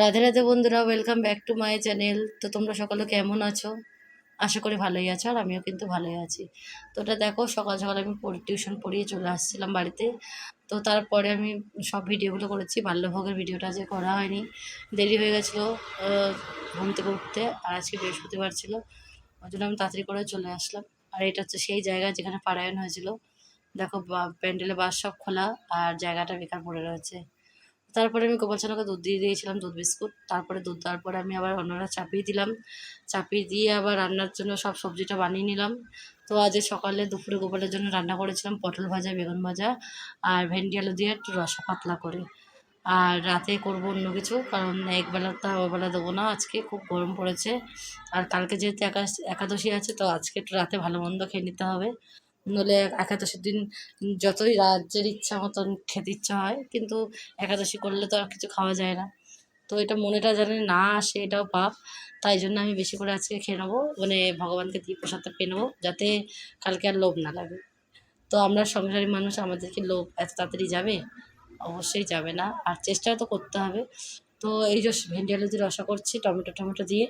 রাধে রাধে বন্ধুরা welcome back to my channel তো তোমরা সকালে কেমন আছো? আশা করি ভালোই আছো, আর আমিও কিন্তু ভালোই আছি। তো ওটা দেখো, সকাল সকাল আমি টিউশন পড়িয়ে চলে আসছিলাম বাড়িতে। তো তারপরে আমি সব ভিডিওগুলো করেছি, বাল্যভোগের ভিডিওটা যে করা হয়নি। দেরি হয়ে গেছিল ঘুম থেকে উঠতে, আর আজকে বৃহস্পতিবার ছিল। ওই জন্য আমি তাড়াতাড়ি করে চলে আসলাম। আর এটা হচ্ছে সেই জায়গা যেখানে পারায়ণ হয়েছিল। দেখো প্যান্ডেলে বাস সব খোলা, আর জায়গাটা বেকার পড়ে রয়েছে। তারপরে আমি গোপাল সোনাকে দুধ দিয়ে দিয়েছিলাম, দুধ বিস্কুট। তারপরে দুধ দেওয়ার পরে আমি আবার অন্যরা চাপিয়ে দিলাম। চাপিয়ে দিয়ে আবার রান্নার জন্য সব সবজিটা বানিয়ে নিলাম। তো আজ সকালে দুপুরে গোপালের জন্য রান্না করেছিলাম পটল ভাজা, বেগুন ভাজা আর ভেন্ডি আলু দিয়ে একটু রসা পাতলা করে। আর রাতে করব অন্য কিছু, কারণ একবেলা তো ওবেলা দেবো না। আজকে খুব গরম পড়েছে। আর কালকে যেহেতু একাশ, একাদশী আছে, তো আজকে একটু রাতে ভালো মন্দ খেয়ে নিতে হবে। নইলে একাদশীর দিন যতই রাজ্যের ইচ্ছা মতন খেতে ইচ্ছা হয়, কিন্তু একাদশী করলে তো আর কিছু খাওয়া যায় না। তো এটা মনেটা যেন না আসে, এটাও পাপ। তাই জন্য আমি বেশি করে আজকে খেয়ে নেব মানে ভগবানকে দিয়ে প্রসাদটা পেয়ে নেব, যাতে কালকে আর লোভ না লাগে। তো আমরা সংসারী মানুষ আমাদেরকে লোভ এত তাড়াতাড়ি যাবে? অবশ্যই যাবে না, আর চেষ্টাও তো করতে হবে। তো এই যে ভেন্ডি আলু দিয়ে রসা করছি টমেটো টমেটো দিয়ে।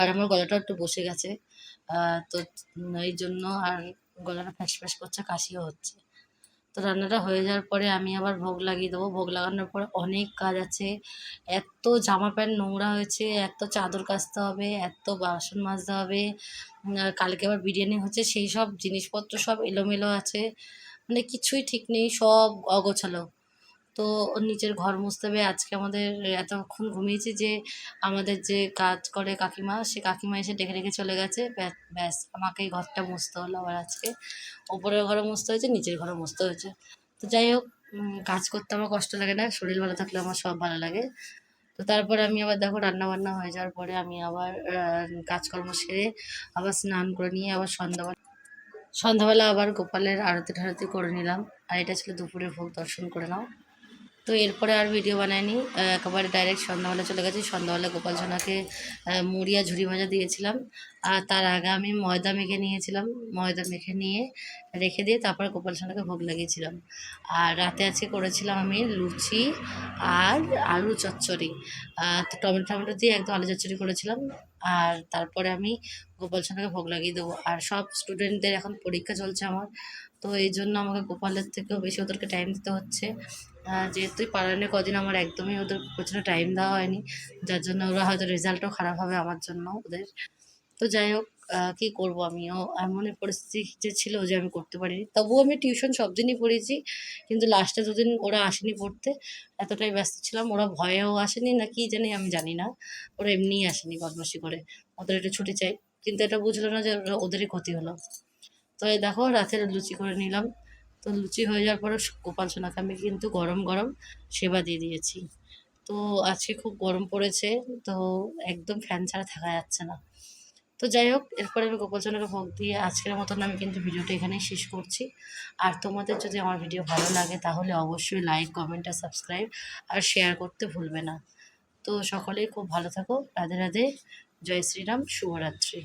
আর আমার গলাটা একটু বসে গেছে। তো এই জন্য আর গলাটা ফ্যাস ফ্যাস করছে, কাশিও হচ্ছে। তো রান্নাটা হয়ে যাওয়ার পরে আমি আবার ভোগ লাগিয়ে দেবো। ভোগ লাগানোর পরে অনেক কাজ আছে। এত জামা প্যান্ট নোংরা হয়েছে, এত চাদর কাচতে হবে, এত বাসন মাজতে হবে। কালকে আবার বিরিয়ানি হচ্ছে, সেই সব জিনিসপত্র সব এলোমেলো আছে। মানে কিছুই ঠিক নেই, সব অগোছালো। তো নিচের ঘর মুছতে হবে। আজকে আমাদের এতক্ষণ ঘুমিয়েছি যে আমাদের যে কাজ করে কাকিমা, সে কাকিমা এসে ডেকে ডেকে চলে গেছে। ব্যাস আমাকে এই ঘরটা মুছতে হলো আবার আজকে। ওপরের ঘরে মুছতে হয়েছে, নিচের ঘরে মুছতে হয়েছে। তো যাই হোক কাজ করতে আমার কষ্ট লাগে না, শরীর ভালো থাকলে আমার সব ভালো লাগে। তো তারপরে আমি আবার দেখো রান্না বান্না হয়ে যাওয়ার পরে আমি আবার কাজকর্ম সেরে আবার স্নান করে নিয়ে আবার সন্ধ্যাবেলা সন্ধ্যাবেলা আবার গোপালের আরতি ঠারতি করে নিলাম। আর এটা ছিল দুপুরের ভোগ, দর্শন করে নাও। তো এরপরে আর ভিডিও বানাইনি। একেবারে ডাইরেক্ট সন্ধ্যাবেলা চলে গেছি। সন্ধ্যাবেলা গোপাল সোনাকে আহ, মুড়ি আর ঝুড়ি ভাজা দিয়েছিলাম। আর তার আগে আমি ময়দা মেখে নিয়েছিলাম। ময়দা মেখে নিয়ে রেখে দিয়ে তারপর গোপাল সোনাকে ভোগ লাগিয়েছিলাম। আর রাতে আজকে করেছিলাম আমি লুচি আর আলু চচ্চড়ি। টমেটো টমেটো দিয়ে একদম আলু চচ্চড়ি করেছিলাম। আর তারপরে আমি গোপাল সোনাকে ভোগ লাগিয়ে দেবো। আর সব স্টুডেন্টদের এখন পরীক্ষা চলছে আমার। তো এই জন্য আমাকে গোপালের থেকেও বেশি ওদেরকে টাইম দিতে হচ্ছে। যেহেতু পালনে কদিন আমার একদমই ওদের প্রচুর টাইম দেওয়া হয়নি, যার জন্য ওরা হয়তো রেজাল্টও খারাপ হবে আমার জন্য ওদের। তো যাই হোক কী করব আমিও? এমনই পরিস্থিতি ছিল যে আমি করতে পারিনি। তবুও আমি টিউশন সব দিনই পড়েছি কিন্তু লাস্টে দুদিন ওরা আসেনি পড়তে। এতটাই ব্যস্ত ছিলাম, ওরা ভয়েও আসেনি না কি জানি আমি জানি না। ওরা এমনিই আসেনি বদমাসি করে, ওদের একটু ছুটি চাই। কিন্তু এটা বুঝলো না যে ওদেরই ক্ষতি হলো। তো এই দেখো, রাতের লুচি করে নিলাম। তো লুচি হয়ে যাওয়ার পরে গোপাল সোনাকে আমি কিন্তু গরম গরম সেবা দিয়ে দিয়েছি। তো আজকে খুব গরম পড়েছে, তো একদম ফ্যান ছাড়া থাকা যাচ্ছে না। তো যাই হোক, এরপরে আমি গোপালচন্দ্রকে ভোগ দিয়ে আজকের মতন আমি কিন্তু ভিডিওটা এখানেই শেষ করছি। আর তোমাদের যদি আমার ভিডিও ভালো লাগে, তাহলে অবশ্যই লাইক কমেন্ট আর সাবস্ক্রাইব আর শেয়ার করতে ভুলবে না। তো সকলেই খুব ভালো থাকো। রাধে রাধে। জয় শ্রীরাম। শুভরাত্রি।